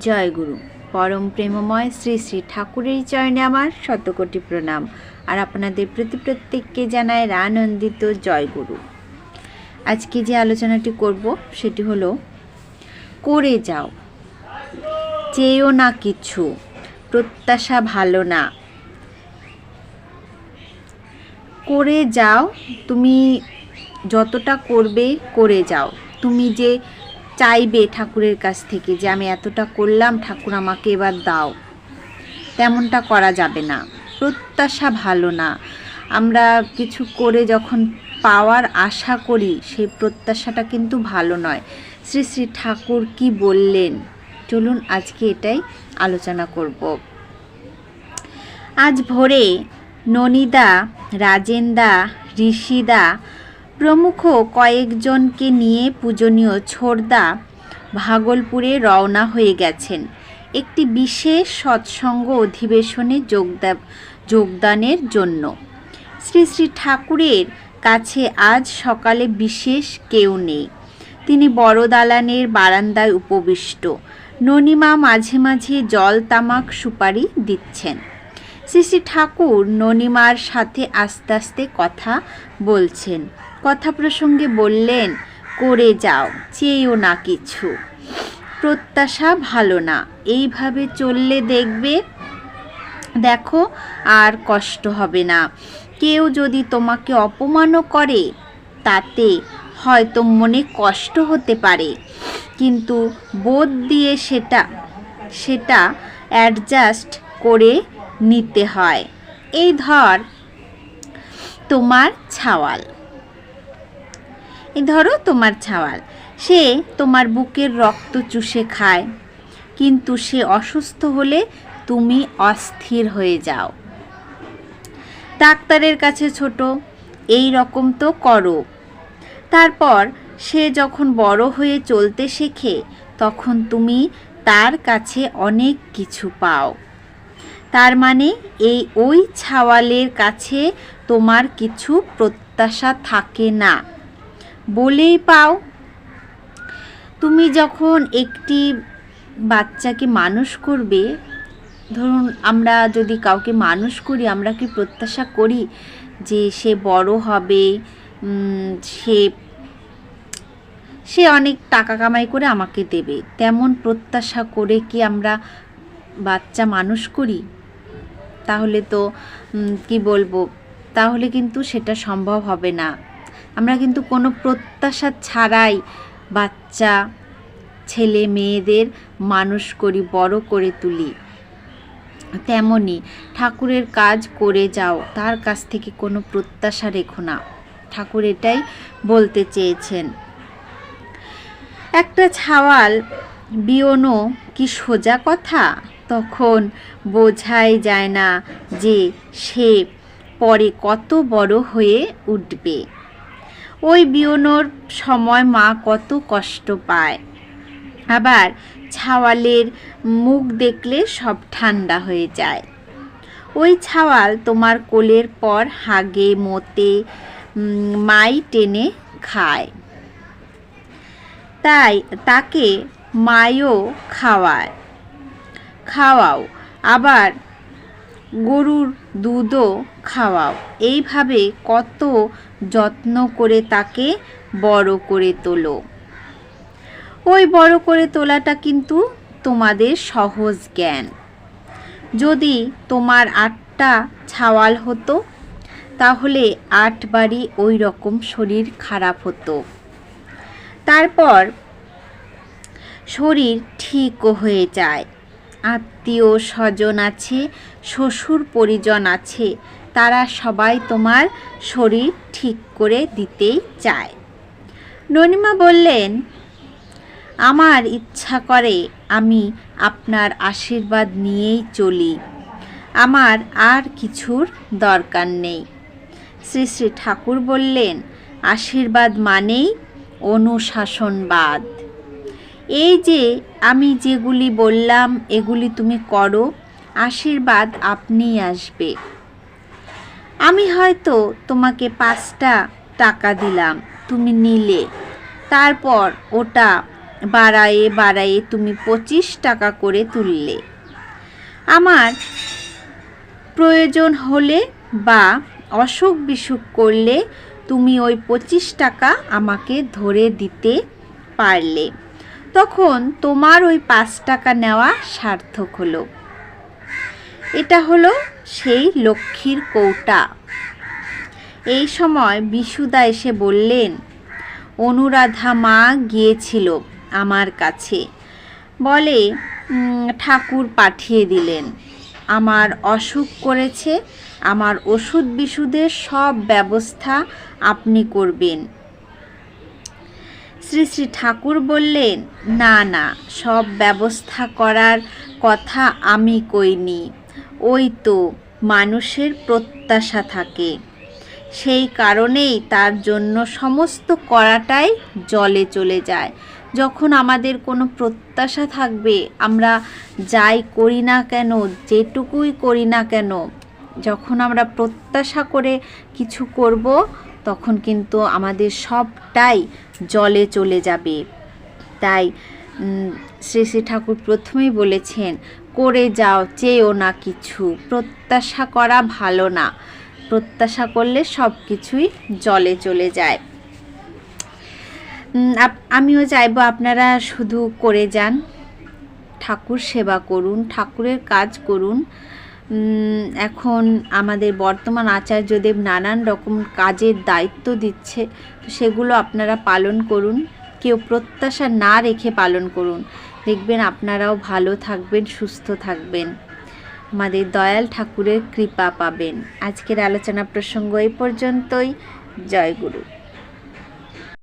জয় গুরু। পরম প্রেমময় শ্রী শ্রী ঠাকুরের চরণে আমার শতকোটি প্রণাম। আর আপনাদের প্রতি প্রত্যেককে জানায় আনন্দিত জয় গুরু। আজকে যে আলোচনাটি করব, সেটি হলো, করে যাও, চেয়েও না কিছু, প্রত্যাশা ভালো না। করে যাও, তুমি যতটা করবে, করে যাও। তুমি যে চাইবে ঠাকুরের কাছ থেকে যে আমি এতটা করলাম, ঠাকুর আমাকে এবার দাও। তেমনটা করা যাবে না। প্রত্যাশা ভালো না। আমরা কিছু করে যখন পাওয়ার আশা করি, সেই প্রত্যাশাটা কিন্তু ভালো নয়। শ্রী শ্রী ঠাকুর কি বললেন? চলুন আজকে এটাই আলোচনা করব। আজ ভোরে ননিদা, রাজেন্দা, ঋষিদা প্রমুখ কয়েকজনকে নিয়ে পূজনীয় ছোড়দা ভাগলপুরে রওনা হয়ে গেছেন। একটি বিশেষ সৎসঙ্গ অধিবেশনে যোগদা, যোগদানের জন্য। শ্রী শ্রী ঠাকুরের কাছে আজ সকালে বিশেষ কেউ নেই। তিনি বড় দালানের বারান্দায় উপবিষ্ট। ননিমা মাঝে মাঝে জল তামাক সুপারি দিচ্ছেন। শ্রী শ্রী ঠাকুর ননিমার সাথে আস্তে আস্তে কথা বলছেন। কথা প্রসঙ্গে বললেন, করে যাও, চেয়েও না কিছু। প্রত্যাশা ভালো না। এইভাবে চললে দেখবে, দেখো আর কষ্ট হবে না। কেউ যদি তোমাকে অপমানও করে, তাতে হয়তো মনে কষ্ট হতে পারে। কিন্তু বোধ দিয়ে সেটা সেটা অ্যাডজাস্ট করে নিতে হয়। এই ধর তোমার ছাওয়াল। ধরো তোমার ছাওয়াল। সে তোমার বুকের রক্ত চুষে খায়, কিন্তু সে অসুস্থ হলে তুমি অস্থির হয়ে যাও। ডাক্তারের কাছে ছোট, এই রকম তো করো। তারপর সে যখন বড় হয়ে চলতে শেখে, তখন তুমি তার কাছে অনেক কিছু পাও। তার মানে এই ওই ছাওয়ালের কাছে তোমার কিছু প্রত্যাশা থাকে না। বলেই পাও। তুমি যখন একটি বাচ্চাকে মানুষ করবে, ধরুন আমরা যদি কাউকে মানুষ করি, আমরা কি প্রত্যাশা করি যে সে বড় হবে সে সে অনেক টাকা কামাই করে আমাকে দেবে? তেমন প্রত্যাশা করে কি আমরা বাচ্চা মানুষ করি? তাহলে তো কি বলব? তাহলে কিন্তু সেটা সম্ভব হবে না। আমরা কিন্তু কোনো প্রত্যাশা ছাড়াই বাচ্চা, ছেলে, মেয়েদের মানুষ করি, বড় করে তুলি। তেমনি ঠাকুরের কাজ করে যাও, তার কাছ থেকে কোনো প্রত্যাশা রেখো না। ঠাকুর এটাই বলতে চেয়েছেন। একটা ছাওয়াল, বিয়নো কি সোজা কথা? তখন বোঝাই যায় না যে সে পরে কত বড় হয়ে উঠবে। ওই বিয়নোর সময় মা কত কষ্ট পায়। আবার ছাওয়ালের মুখ দেখলে সব ঠান্ডা হয়ে যায়। ওই ছাওয়াল তোমার কোলের পর হাগে, মতে মাই টেনে খায়। তাই তাকে মায়ও খাওয়ায়। খাওয়াও, আবার গরুর দুধও খাওয়াও। এইভাবে কত যত্ন করে তাকে বড় করে তোলো। ওই বড় করে তোলাটা কিন্তু তোমাদের সহজ জ্ঞান। যদি তোমার আটটা ছাওয়াল হতো, তাহলে আটবারই ওই রকম শরীর খারাপ হতো। তারপর শরীর ঠিকও হয়ে যায়। আত্মীয় স্বজন আছে শ্বশুর পরিজন আছে তারা সবাই তোমার শরীর ঠিক করে দিতেই চায়। ননিমা বললেন, আমার ইচ্ছা করে আমি আপনার আশীর্বাদ নিয়েই চলি। আমার আর কিছুর দরকার নেই। শ্রী শ্রী ঠাকুর বললেন, আশীর্বাদ মানেই অনুশাসনবাদ। এই যে আমি যেগুলি বললাম, এগুলি তুমি করো, আশীর্বাদ আপনিই আসবে। আমি হয়তো তোমাকে পাঁচটা টাকা দিলাম, তুমি নিলে। তারপর ওটা বাড়ায়ে বাড়ায়ে তুমি পঁচিশ টাকা করে তুললে। আমার প্রয়োজন হলে বা অসুখ বিসুখ করলে তুমি ওই পঁচিশ টাকা আমাকে ধরে দিতে পারলে। তখন তোমার ওই পাঁচ টাকা নেওয়া সার্থক হলো। এটা হলো সেই লক্ষ্মীর কৌটা। এই সময় বিশুদা এসে বললেন, অনুরাধা মা গিয়েছিল আমার কাছে। বলে ঠাকুর পাঠিয়ে দিলেন। আমার অসুখ করেছে, আমার ওষুধ বিশুদের সব ব্যবস্থা আপনি করবেন। শ্রী শ্রী ঠাকুর বললেন, না না, সব ব্যবস্থা করার কথা আমি কইনি। ওই তো মানুষের প্রত্যাশা থাকে। সেই কারণেই তার জন্য সমস্ত করাটাই জলে চলে যায়। যখন আমাদের কোনো প্রত্যাশা থাকবে, আমরা যাই করি না কেন, যেটুকুই করি না কেন, যখন আমরা প্রত্যাশা করে কিছু করব, তখন কিন্তু আমাদের সবটাই জলে চলে যাবে। তাই শ্রী শ্রী ঠাকুর প্রথমেই বলেছেন করে যাও, চেয়েও না কিছু। প্রত্যাশা করা ভালো না। প্রত্যাশা করলে সব কিছুই জলে চলে যায়। আমিও চাইব আপনারা শুধু করে যান। ঠাকুর সেবা করুন, ঠাকুরের কাজ করুন। এখন আমাদের বর্তমান আচার্যদেব নানান রকম কাজের দায়িত্ব দিচ্ছে সেগুলো আপনারা পালন করুন। কেউ প্রত্যাশা না রেখে পালন করুন। দেখবেন আপনারাও ভালো থাকবেন, সুস্থ থাকবেন। আমাদের দয়াল ঠাকুরের কৃপা পাবেন। আজকের আলোচনা প্রসঙ্গ এই পর্যন্তই। জয় গুরু।